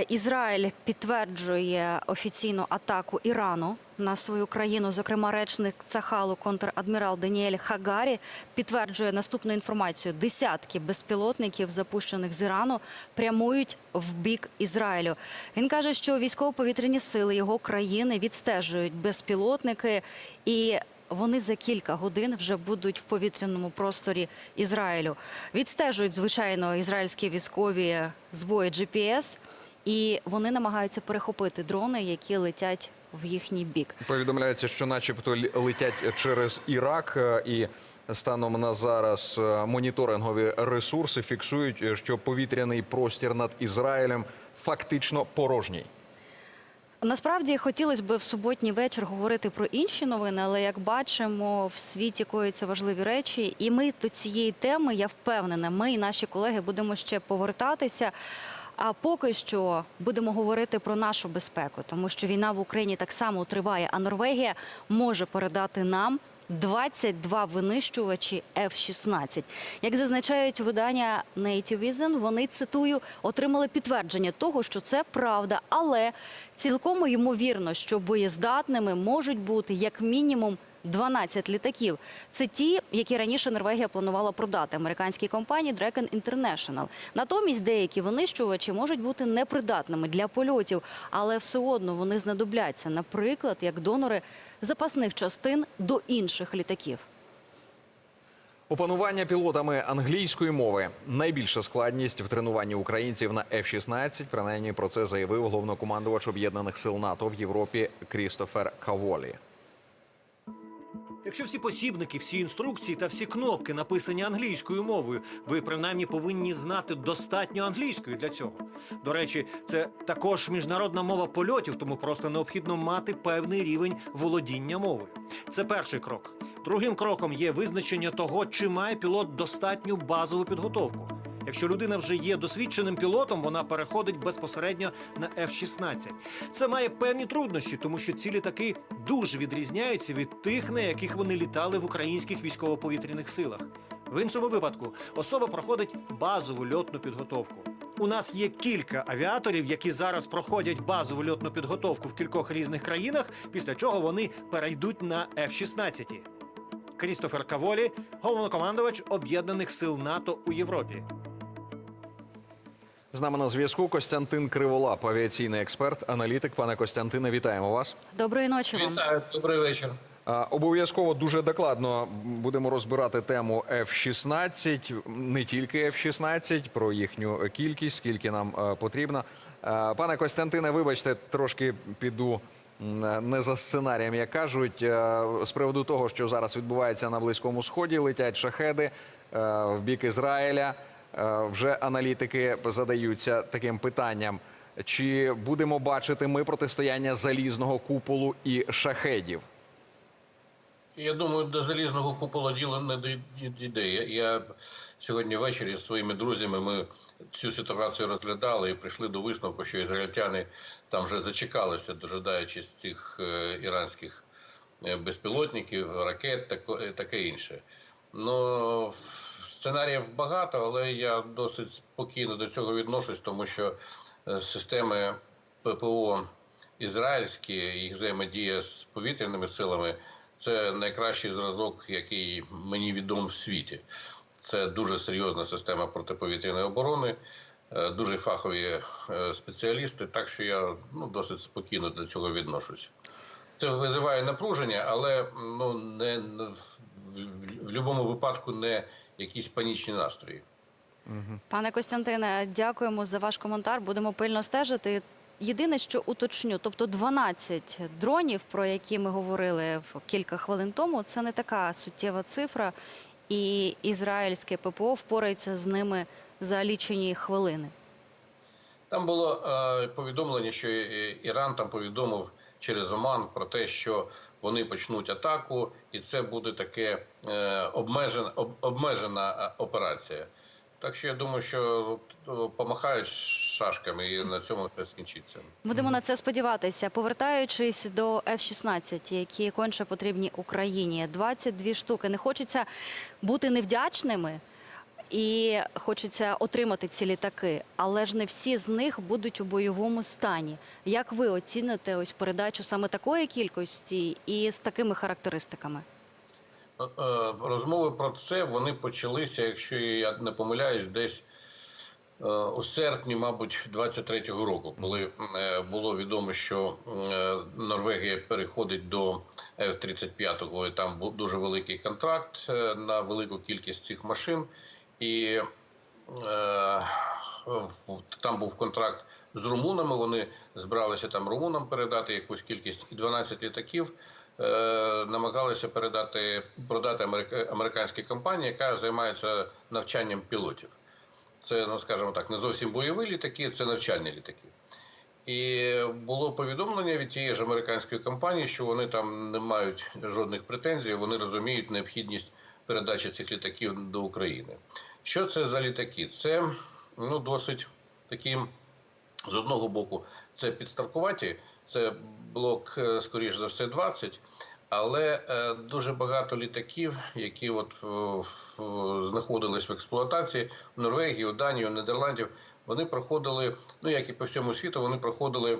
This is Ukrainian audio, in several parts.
Ізраїль підтверджує офіційну атаку Ірану на свою країну. Зокрема, речник Цахалу контрадмірал Даніель Хагарі підтверджує наступну інформацію: десятки безпілотників, запущених з Ірану, прямують в бік Ізраїлю. Він каже, що військово-повітряні сили його країни відстежують безпілотники і. Вони за кілька годин вже будуть в повітряному просторі Ізраїлю. Відстежують звичайно ізраїльські військові збої GPS, і вони намагаються перехопити дрони, які летять в їхній бік. Повідомляється, що начебто летять через Ірак, е, і станом на зараз е, моніторингові ресурси фіксують, е, що повітряний простір над Ізраїлем фактично порожній. Насправді хотілося б в суботній вечір говорити про інші новини, але як бачимо, в світі коїться важливі речі, і ми до цієї теми, я впевнена, ми і наші колеги будемо ще повертатися. А поки що будемо говорити про нашу безпеку, тому що війна в Україні так само триває. А Норвегія може передати нам 22 винищувачі F-16. Як зазначають видання Nativism, вони цитую отримали підтвердження того, що це правда, але цілком ймовірно, що боєздатними можуть бути як мінімум 12 літаків. Це ті, які раніше Норвегія планувала продати американській компанії Dragon International. Натомість деякі винищувачі можуть бути непридатними для польотів, але все одно вони знадобляться, наприклад, як донори запасних частин до інших літаків. Опанування пілотами англійської мови найбільша складність в тренуванні українців на F-16. Принаймні про це заявив головнокомандувач об'єднаних сил НАТО в Європі Крістофер Каволі. Якщо всі посібники, всі інструкції та всі кнопки написані англійською мовою, ви принаймні повинні знати достатньо англійської для цього. До речі, це також міжнародна мова польотів, тому просто необхідно мати певний рівень володіння мовою. Це перший крок. Другим кроком є визначення того, чи має пілот достатню базову підготовку. Якщо людина вже є досвідченим пілотом, вона переходить безпосередньо на F-16. Це має певні труднощі, тому що ці літаки дуже відрізняються від тих, на яких вони літали в українських військово-повітряних силах. В іншому випадку особа проходить базову льотну підготовку. У нас є кілька авіаторів, які зараз проходять базову льотну підготовку в кількох різних країнах, після чого вони перейдуть на F-16. Крістофер Каволі, головнокомандувач Об'єднаних сил НАТО у Європі. З нами на зв'язку Костянтин Криволап, авіаційний експерт, аналітик. Пане Костянтине, вітаємо вас. Доброї ночі вам. Вітаю, добрий вечір. Обов'язково дуже докладно будемо розбирати тему F-16, не тільки F-16, про їхню кількість, скільки нам е, потрібно. Е, Пане Костянтине, вибачте, трошки піду не за сценарієм, як кажуть, Е, з приводу того, що зараз відбувається на Близькому Сході, летять шахеди в бік Ізраїля. Е, Вже аналітики задаються таким питанням. Чи будемо бачити ми протистояння залізного куполу і шахедів? Я думаю, до залізного купола діло не дій- дійде. Я, сьогодні ввечері зі своїми друзями ми цю ситуацію розглядали і прийшли до висновку, що ізраїльтяни там вже зачекалися, дожидаючись цих е, іранських е, безпілотників, ракет, тако- таке інше. Ну, сценаріїв багато, але я досить спокійно до цього відношусь, тому що е, системи ППО ізраїльські, їх взаємодія з повітряними силами це найкращий зразок, який мені відомий в світі. Це дуже серйозна система протиповітряної оборони, е, дуже фахові е, спеціалісти, так що я ну, досить спокійно до цього відношусь. Це визиває напруження, але ну, не, в будь-якому випадку не якісь панічні настрої. Пане Костянтине, дякуємо за ваш коментар. Будемо пильно стежити. Єдине, що уточню, тобто 12 дронів, про які ми говорили в кілька хвилин тому, це не така суттєва цифра, і ізраїльське ППО впорається з ними за лічені хвилини. Там було е, повідомлення, що е, Іран там повідомив через Оман про те, що вони почнуть атаку, і це буде таке е, обмежена, об, обмежена операція. Так що я думаю, що е, помахають шашками і на цьому все скінчиться. Будемо на це сподіватися. Повертаючись до F-16, які конче потрібні Україні, 22 штуки. Не хочеться бути невдячними. І хочеться отримати ці літаки, але ж не всі з них будуть у бойовому стані. Як ви оціните ось передачу саме такої кількості і з такими характеристиками? Е, е, Розмови про це вони почалися, якщо я не помиляюсь, десь е, у серпні, мабуть, 23-го року, коли було відомо, що Норвегія переходить до F-35, і там був дуже великий контракт на велику кількість цих машин, і е, там був контракт з румунами. Вони збиралися там румунам передати якусь кількість і 12 літаків е, намагалися передати продати америка- американській компанії, яка займається навчанням пілотів. Це, ну скажімо так, не зовсім бойові літаки, це навчальні літаки. І було повідомлення від тієї ж американської компанії, що вони там не мають жодних претензій, вони розуміють необхідність передачі цих літаків до України. Що це за літаки? Це ну, досить такі, з одного боку, це підстаркуваті, це блок, е, скоріш за все, 20, але е, дуже багато літаків, які от знаходились в експлуатації в Норвегії, у Данії, у Нідерландів, вони проходили, ну як і по всьому світу, вони проходили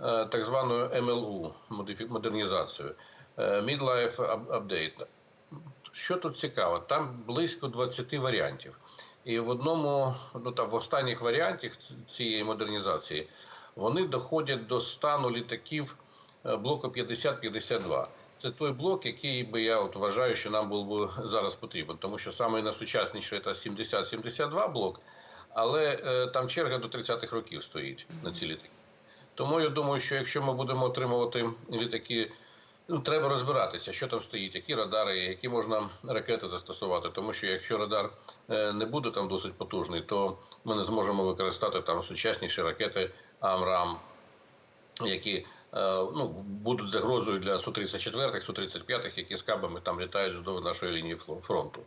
е, так звану МЛУ модифі- модернізацію, Midlife Update. Що тут цікаво? Там близько 20 варіантів. І в одному, ну там в останніх варіантах цієї модернізації вони доходять до стану літаків е, блоку 50-52. Це той блок, який би я от вважаю, що нам був би зараз потрібен, тому що саме найсучасніший це 70-72 блок, але е, там черга до 30-х років стоїть на ці літаки. Тому я думаю, що якщо ми будемо отримувати літаки, ну треба розбиратися, що там стоїть, які радари, які можна ракети застосувати. Тому що якщо радар е, не буде там досить потужний, то ми не зможемо використати там сучасніші ракети АМРАМ, які е, ну, будуть загрозою для Су-34, Су-35, які з кабами там літають вздовж нашої лінії фронту.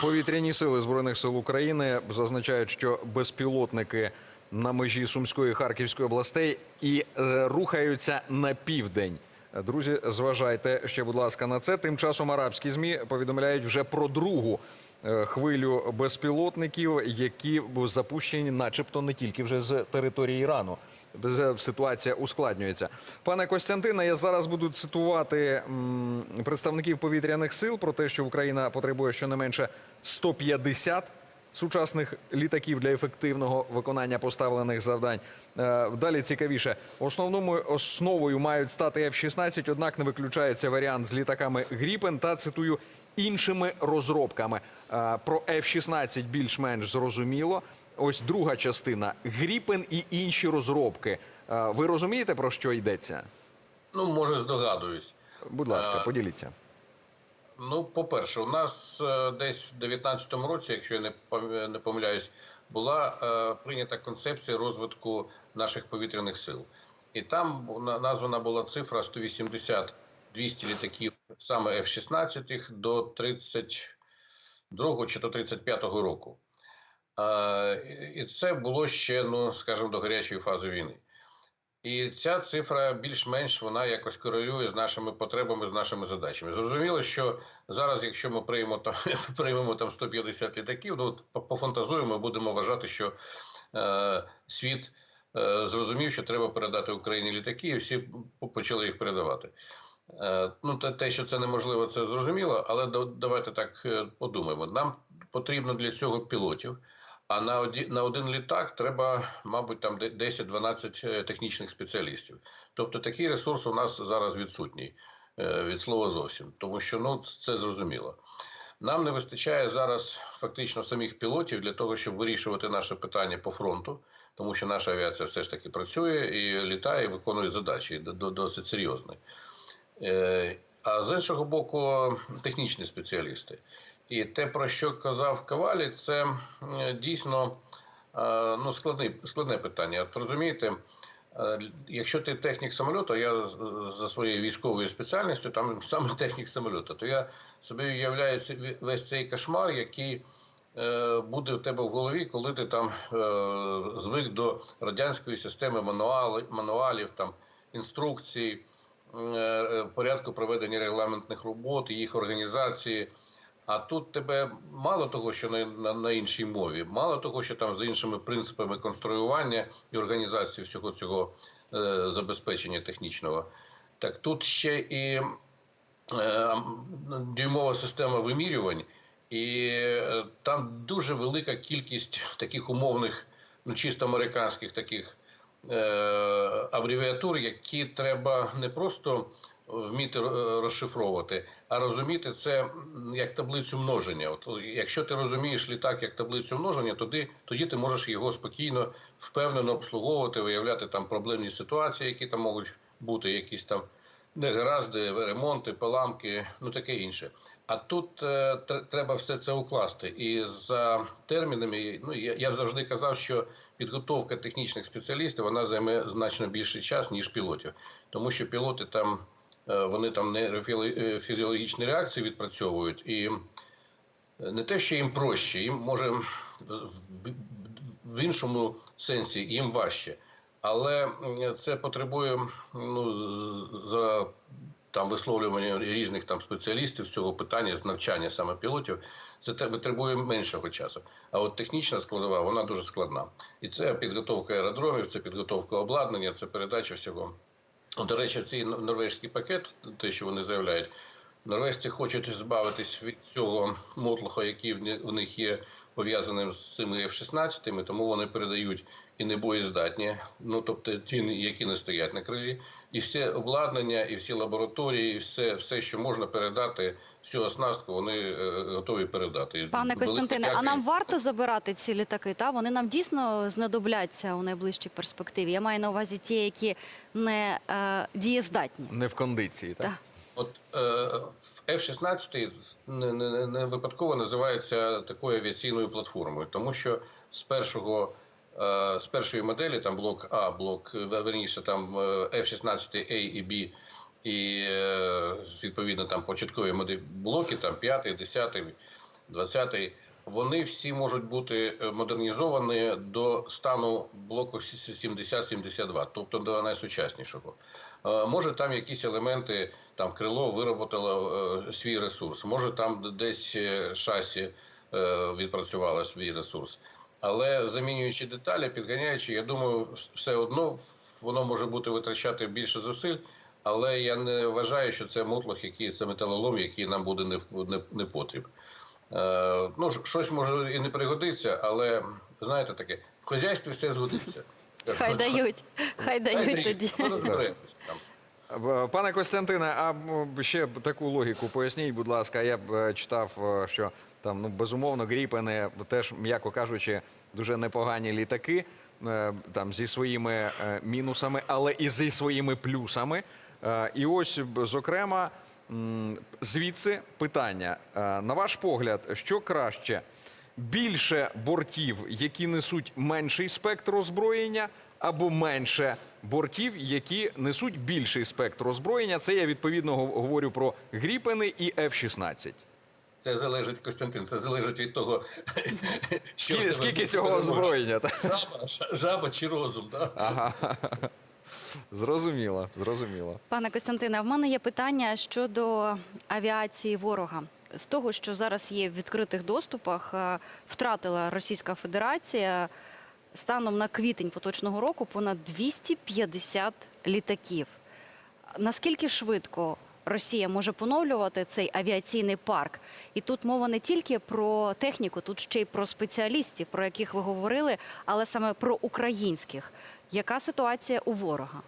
Повітряні сили збройних сил України зазначають, що безпілотники на межі Сумської і Харківської областей і е, рухаються на південь. Друзі, зважайте ще, будь ласка, на це. Тим часом арабські змі повідомляють вже про другу е, хвилю безпілотників, які запущені, начебто, не тільки вже з території Ірану. Без- Ситуація ускладнюється. Пане Костянтине, я зараз буду цитувати представників повітряних сил про те, що Україна потребує щонайменше 150 сучасних літаків для ефективного виконання поставлених завдань. Е, Далі цікавіше. Основною основою мають стати F-16, однак не виключається варіант з літаками Гріпен та цитую іншими розробками. Е, Про F-16 більш-менш зрозуміло. Ось друга частина Гріпен і інші розробки. Е, Ви розумієте про що йдеться? Ну, може, здогадуюсь. Будь ласка, поділіться. Ну, по-перше, у нас е, десь в 2019 році, якщо я не помиляюсь, була е, прийнята концепція розвитку наших повітряних сил. І там на- названа була цифра 180-200 літаків саме F-16 до 32 чи до 35 року. Е, і це було ще, ну, скажімо, до гарячої фази війни. І ця цифра більш-менш вона якось корелює з нашими потребами, з нашими задачами. Зрозуміло, що зараз, якщо ми приймемо там, приймемо там 150 літаків, ну пофантазуємо, будемо вважати, що е, світ е, зрозумів, що треба передати Україні літаки, і всі почали їх передавати. Е, ну, те, що це неможливо, це зрозуміло, але да- давайте так е, подумаємо. Нам потрібно для цього пілотів. А на один, на один літак треба, мабуть, там де- 10-12 е, технічних спеціалістів. Тобто такий ресурс у нас зараз відсутній е, від слова зовсім, тому що ну це зрозуміло. Нам не вистачає зараз фактично самих пілотів для того, щоб вирішувати наше питання по фронту, тому що наша авіація все ж таки працює і літає, і виконує задачі до- до- досить серйозні. Е, А з іншого боку, технічні спеціалісти. І те, про що казав Ковалі, це дійсно е, ну, складне, складне питання. От розумієте, е, якщо ти технік самольоту, я за своєю військовою спеціальністю, там саме технік самольоту, то я собі уявляю весь цей кошмар, який е, буде в тебе в голові, коли ти там звик до радянської системи мануали, мануалів, там, інструкцій, порядку проведення регламентних робот, їх організації. А тут тебе мало того, що на, на, на іншій мові, мало того, що там за іншими принципами конструювання і організації всього цього е, забезпечення технічного. Так тут ще і е, дюймова система вимірювань, і е, там дуже велика кількість таких умовних, ну чисто американських таких е, абревіатур, які треба не просто вміти е, розшифровувати, а розуміти це як таблицю множення. От якщо ти розумієш літак як таблицю множення, тоді, тоді ти можеш його спокійно, впевнено обслуговувати, виявляти там проблемні ситуації, які там можуть бути, якісь там негаразди, ремонти, поламки, ну таке інше. А тут е, тр- треба все це укласти. І за термінами, ну я, я завжди казав, що підготовка технічних спеціалістів вона займе значно більший час, ніж пілотів. Тому що пілоти там е, вони там нейрофілі- е, реакції відпрацьовують, і не те, що їм проще, їм може в іншому сенсі їм важче. Але це потребує ну, за там висловлювання різних там спеціалістів з цього питання, з навчання саме пілотів, це те витребує меншого часу. А от технічна складова вона дуже складна. І це підготовка аеродромів, це підготовка обладнання, це передача всього. От, До речі, цей норвежський пакет, те, що вони заявляють, норвежці хочуть збавитись від цього мотлуха, який в них є пов'язаним з цими F-16, тому вони передають і небоєздатні, ну тобто ті, які не стоять на крилі, і все обладнання, і всі лабораторії, і все, все що можна передати, всю оснастку вони е, готові передати. Пане Костянтине, а нам варто забирати ці літаки? Та вони нам дійсно знадобляться у найближчій перспективі. Я маю на увазі ті, які не е, дієздатні. Не в кондиції, так? Так. От е, F-16 не, не, не випадково називається такою авіаційною платформою, тому що з першого е, з першої моделі, там блок А, блок е, верніше, там е, F-16 A і B, і е, відповідно там початкові блоки, там 5, 10, 20, вони всі можуть бути е, модернізовані до стану блоку 70-72, тобто до найсучаснішого. Е, Може, там якісь елементи, там крило вироботало свій ресурс, може там десь шасі відпрацювало свій ресурс. Але замінюючи деталі, підганяючи, я думаю, все одно воно може бути витрачати більше зусиль. Але я не вважаю, що це мотлох, який це металолом, який нам буде не, не, не потріб. Е, ну, ж- щось може і не пригодиться, але знаєте таке, в хазяйстві все згодиться. Хай дають, хай дають тоді. Там. Пане Костянтине, а ще таку логіку поясніть, будь ласка. Я б е, читав, е, що там ну безумовно гріпени теж, м'яко кажучи, дуже непогані літаки, е, там зі своїми мінусами, але і зі своїми плюсами. Е, І ось, зокрема, звідси питання. Е, На ваш погляд, що краще? Більше бортів, які несуть менший спектр озброєння, або менше бортів, які несуть більший спектр озброєння. Це я відповідно говорю про Гріпени і F-16. Це залежить, Костянтин, це залежить від того, що Скільки, скільки цього озброєння? Жаба, жаба чи розум, так? Ага. Зрозуміло, зрозуміло. Пане Костянтине, в мене є питання щодо авіації ворога. З того, що зараз є в відкритих доступах, е, втратила Російська Федерація станом на квітень поточного року понад 250 літаків. Наскільки швидко Росія може поновлювати цей авіаційний парк? І тут мова не тільки про техніку, тут ще й про спеціалістів, про яких ви говорили, але саме про українських. Яка ситуація у ворога?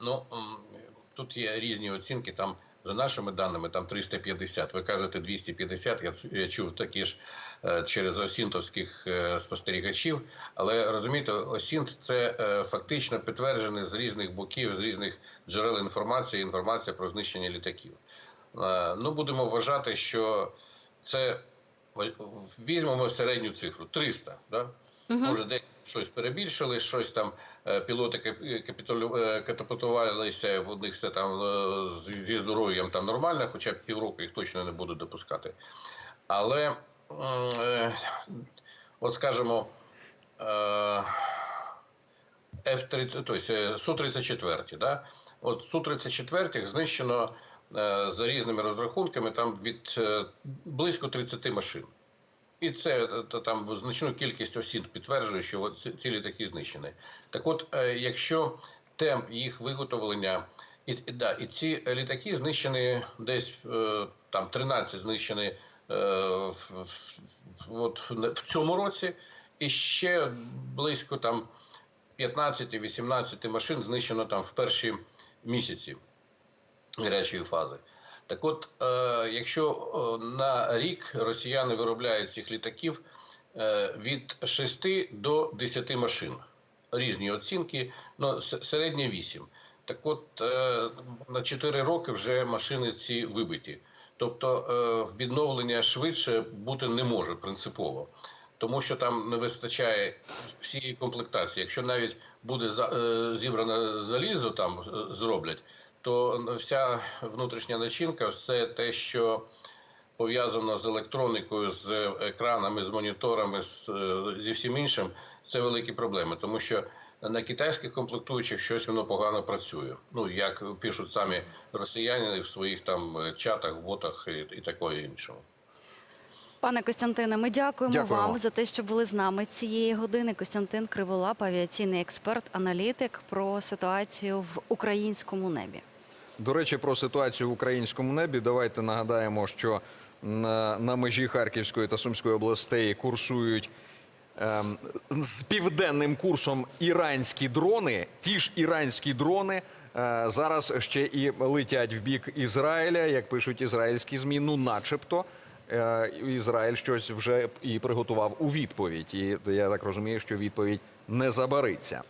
Ну тут є різні оцінки. Там за нашими даними там 350. Ви кажете 250, Я, я чув такі ж е, через осінтовських е, спостерігачів. Але розумієте, осінт це е, фактично підтверджене з різних боків, з різних джерел інформації. Інформація про знищення літаків. Ну будемо вважати, що це візьмемо середню цифру 300, да? Може, десь щось перебільшили, щось там е, пілоти кап- капітулю- е, катапультувалися, в них все там е, зі здоров'ям там нормально, хоча півроку їх точно не будуть допускати. Але, е, от скажімо, е, F-30, тобто е, Су-34, да? От Су-34 знищено е, за різними розрахунками там від е, близько 30 машин. І це е, там значну кількість осіб підтверджує, що ці- літаки знищені. Так от, е, якщо темп їх виготовлення, і, да, і ці літаки знищені десь е, там 13 знищені в- от, в цьому році, і ще близько там 15-18 машин знищено там в перші місяці гарячої фази. Так от, е, якщо е, на рік росіяни виробляють цих літаків е, від 6 до 10 машин, різні оцінки, ну, с- середнє 8. Так от, на 4 роки вже машини ці вибиті. Тобто відновлення швидше бути не може принципово. Тому що там не вистачає всієї комплектації. Якщо навіть буде зібране залізо, там зроблять, то вся внутрішня начинка, все те, що пов'язано з електроникою, з екранами, з моніторами, з, е, зі всім іншим, це великі проблеми, тому що на китайських комплектуючих щось воно погано працює. Ну як пишуть самі росіяни в своїх там е, чатах, ботах і, і такое іншого. Пане Костянтине, ми дякуємо, Дякуємо. вам за те, що були з нами цієї години. Костянтин Криволап, авіаційний експерт, аналітик про ситуацію в українському небі. До речі, про ситуацію в українському небі. Давайте нагадаємо, що на, на межі Харківської та Сумської областей курсують ем, з південним курсом іранські дрони. Ті ж іранські дрони е, зараз ще і летять в бік Ізраїля, як пишуть ізраїльські змі. Ну, начебто. е, Ізраїль щось вже і приготував у відповідь, і я так розумію, що відповідь не забариться.